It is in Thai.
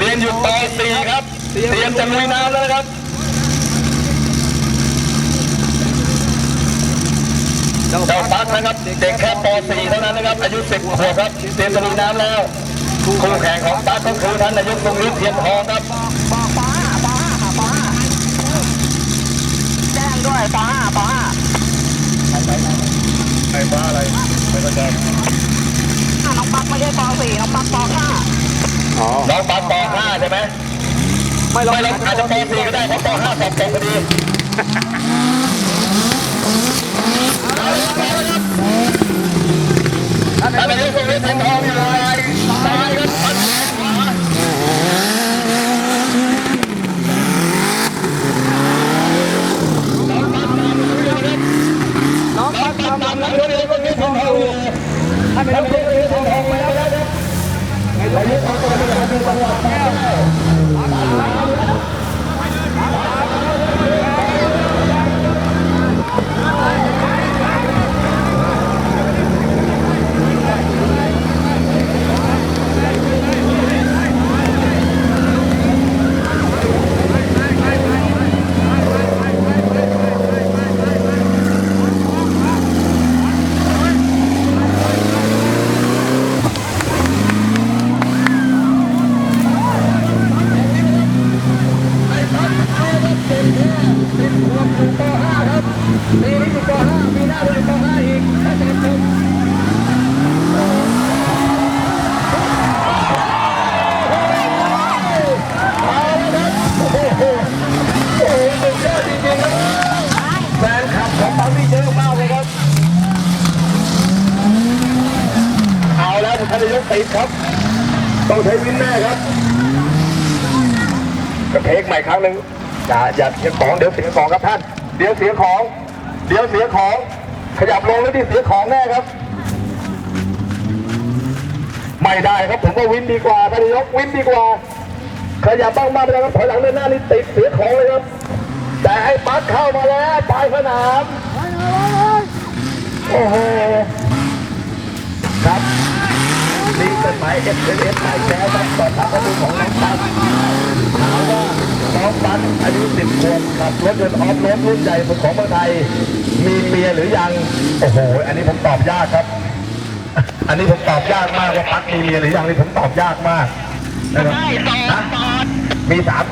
เรียนอยู่ป .4 ครับ เตรียมจะลุยน้ำแล้วนะครับ เจ้าเจ้าปักนะครับ เด็กแค่ป .4 เท่านั้นนะครับ อายุ10ขวบครับ เตรียมจะลุยน้ำแล้ว คู่แข่งของปักก็คือท่านนายกทรงฤทธิ์เทียนทองครับบอกปห้าปห้าค่ะปห้าแจ้งด้วยปห้าปห้าไอ้ฟ้าอะไร ไม่เข้าใจอะน้องปักไม่ใช่ปสี่น้องปักปห้าอ๋อ น้องปักป .5 ใช่ไหมไม่หรอกไม่เราอาจจะป .4 ก็ได้เพราะป .5 สอบตกพอดีท่านนายกทรงฤทธิ์เทียนทองอยู่ไหนซ้ายครับพัดขวาน้องปักตาตามมตามลำนั้นั้นนเดี๋ยวเดี๋ยวนี้ทองอยู่ท่านไม่ท่านต้องนายกทรงฤทธิ์เทียนทองไปแล้วนะครับ นายกทรงฤทธิ์เทียนทองจังหวัดแพร่ แฟนคลับของปั๊มนี่เยอะมากเลยครับ เอานนายกติดครับ ต้องใช้วินแน่ครับกระเพกใหม่ครั้งหนึ่งอย่าอย่าเสียของเดี๋ยวเสียของครับท่าน เดี๋ยวเสียของ เดี๋ยวเสียของ ขยับลงแล้วที่เสียของแน่ครับ ไม่ได้ครับผมว่าวินดีกว่าท่านนายกวินดีกว่า ขยับบ้างมาไปแล้วครับถอยหลังเดินหน้านี่ติดเสียของเลยครับ แต่ให้ปักเข้ามาแล้วปลายสนามโอ้โหครับ นี่เป็นหมายเอสเอสหมายแก้วครับต่อทางประตูของน้องปันถามว่าน้องปันอายุสิบขวบขับรถยนต์ออฟโรดรุ่นใหญ่ของเมืองไทย มีเมียหรือยัง โอ้โห อันนี้ผมตอบยากครับ อันนี้ผมตอบยากมากว่าปักมีเมียหรือยังนี่ผมตอบยากมากนะครับได้สองนะปอนด์มีสาม